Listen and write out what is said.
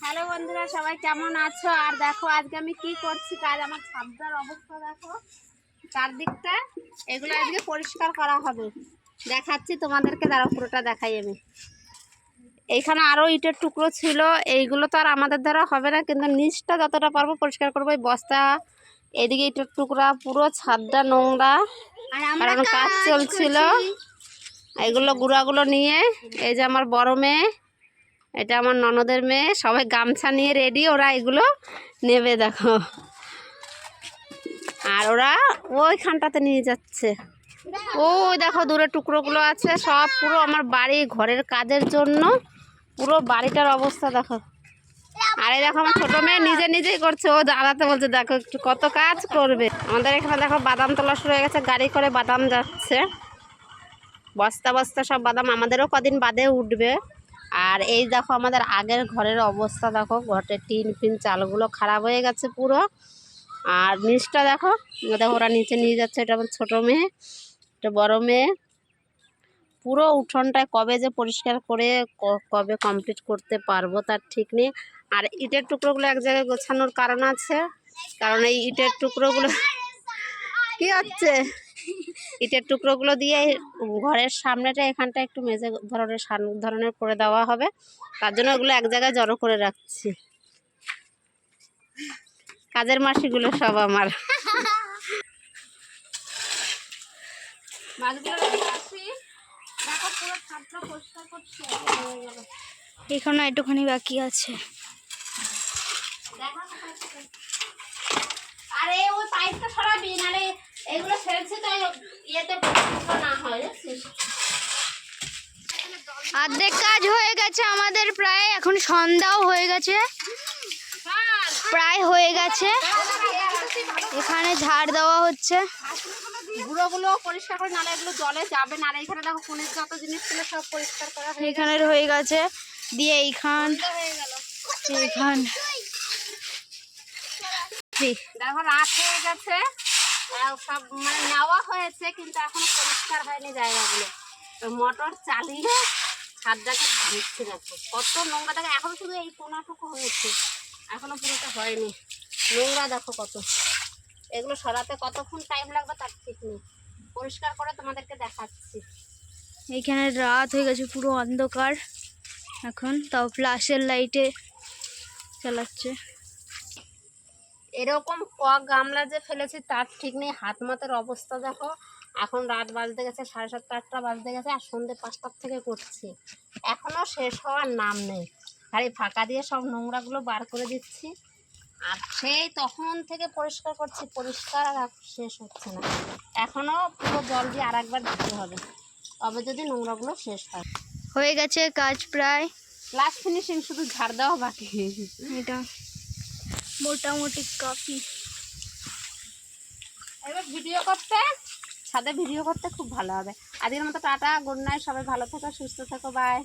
Hello বন্ধুরা সবাই কেমন আছো? আর দেখো আজকে আমি কি করছি? কাজ আমার ছাদটার অবস্থা দেখো চারদিকটা এগুলো আজকে পরিষ্কার করা হবে। দেখাচ্ছি তোমাদেরকে দাঁড়াও পুরোটা দেখাই আমি। এইখানে আরও ইটের টুকরো ছিল। এইগুলো তো আর আমাদের দ্বারা হবে না কিন্তু নিচটা যতটা পারব পরিষ্কার করব। এই বস্তা এদিকে ইটের টুকরা পুরো ছাদটা নোংরা। কারণ কাজ চলছিল। এগুলো গুঁড়াগুলো নিয়ে এই যে আমার বড় মেয়ে এটা আমার ননদের মেয়ে, সবাই গামছা নিয়ে রেডি ওরা এগুলো নেবে, দেখো। আর ওরা ওইখানটাতে নিয়ে যাচ্ছে। ওই দেখো, দূরে টুকরোগুলো আছে, সব পুরো আমার বাড়ি, ঘরের কাজের জন্য। পুরো বাড়িটার অবস্থা, দেখো। আরে দেখো, আমার ছোটো মেয়ে নিজে নিজেই করছে। ও দাঁড়াতে বলছে, দেখো একটু কত কাজ করবে। আমাদের এখানে দেখো, বাদাম তোলা শুরু হয়ে গেছে, গাড়ি করে বাদাম যাচ্ছে। বস্তা বস্তা সব বাদাম, আমাদেরও কদিন বাদে উঠবে। আর এই দেখো আমাদের আগের ঘরের অবস্থা দেখো ঘরের টিন ফিন চালগুলো খারাপ হয়ে গেছে পুরো। আর নিচটা দেখো দেখো ওরা নিচে নিয়ে যাচ্ছে এটা আমার ছোটো মেয়ে এটা বড় মেয়ে। পুরো উঠোনটায় কবে যে পরিষ্কার করে ক- কবে কমপ্লিট করতে পারব তার ঠিক নেই। আর ইটের টুকরোগুলো এক জায়গায় গোছানোর কারণ আছে কারণ এই ইটের টুকরোগুলো কি হচ্ছে? ইটের টুকরোগুলো দিয়ে ঘরের সামনেটা এখানটা একটু মেজে ধরনের সান ধরনের করে দেওয়া হবে। তার জন্য ওগুলো এক জায়গায় জড়ো করে রাখছি। কাজের মাসিগুলো সব আমার। এখনও একটুখানি বাকি আছে। আরে ওই পাইপটা সরাবি। ইয়েতে না হয় অর্ধেক কাজ হয়ে গেছে আমাদের প্রায় এখন সন্ধ্যাও হয়ে গেছে। প্রায় হয়ে গেছে। এখানে ঝাড় দেওয়া হচ্ছে। গুঁড়োগুলো পরিষ্কার করে নালে এগুলো জলে যাবে এখানে দেখো কোনের যত জিনিস সব পরিষ্কার করা হয়ে হয়ে গেছে। দিয়ে এইখান এইখান দেখো রাত হয়ে গেছে। সব মানে নেওয়া হয়েছে, কিন্তু এখনও পরিষ্কার হয়নি জায়গাগুলো। মোটর চালিয়ে ছাদটাকে ধুচ্ছি দেখো কত নোংরা, দেখো, এখনও শুধু এই কোনাটুকু হয়েছে। এখনও পুরোটা হয়নি। নোংরা দেখো কত। এগুলো সরাতে কতক্ষণ টাইম লাগবে তার ঠিক নেই। পরিষ্কার করে তোমাদেরকে দেখাচ্ছি। এইখানে রাত হয়ে গেছে, পুরো অন্ধকার। এখন তাও ফ্ল্যাশের লাইটে চালাচ্ছে। এরকম কক গামলা যে ফেলেছি তার ঠিক নেই হাত মাতের অবস্থা দেখো। এখন রাত বাজতে গেছে সাড়ে সাতটা আটটা বাজতে গেছে আর সন্ধ্যে পাঁচটার থেকে করছি। এখনও শেষ হওয়ার নাম নেই। খালি ফাঁকা দিয়ে সব নোংরাগুলো বার করে দিচ্ছি। আর সেই তখন থেকে পরিষ্কার করছি পরিষ্কার আর শেষ হচ্ছে না। এখনও পুরো জল দিয়ে আর একবার দিতে হবে। তবে যদি নোংরাগুলো শেষ হয়। হয়ে গেছে কাজ প্রায়। লাস্ট ফিনিশিং শুধু ঝাড় দেওয়া বাকি। এটা। মোটামুটি কাফি এবার ভিডিও করতে? সাথে ভিডিও করতে খুব ভালো হবে। আজকের মতো টাটা গুড নাইট সবাই ভালো থেকো, সুস্থ থেকো বাই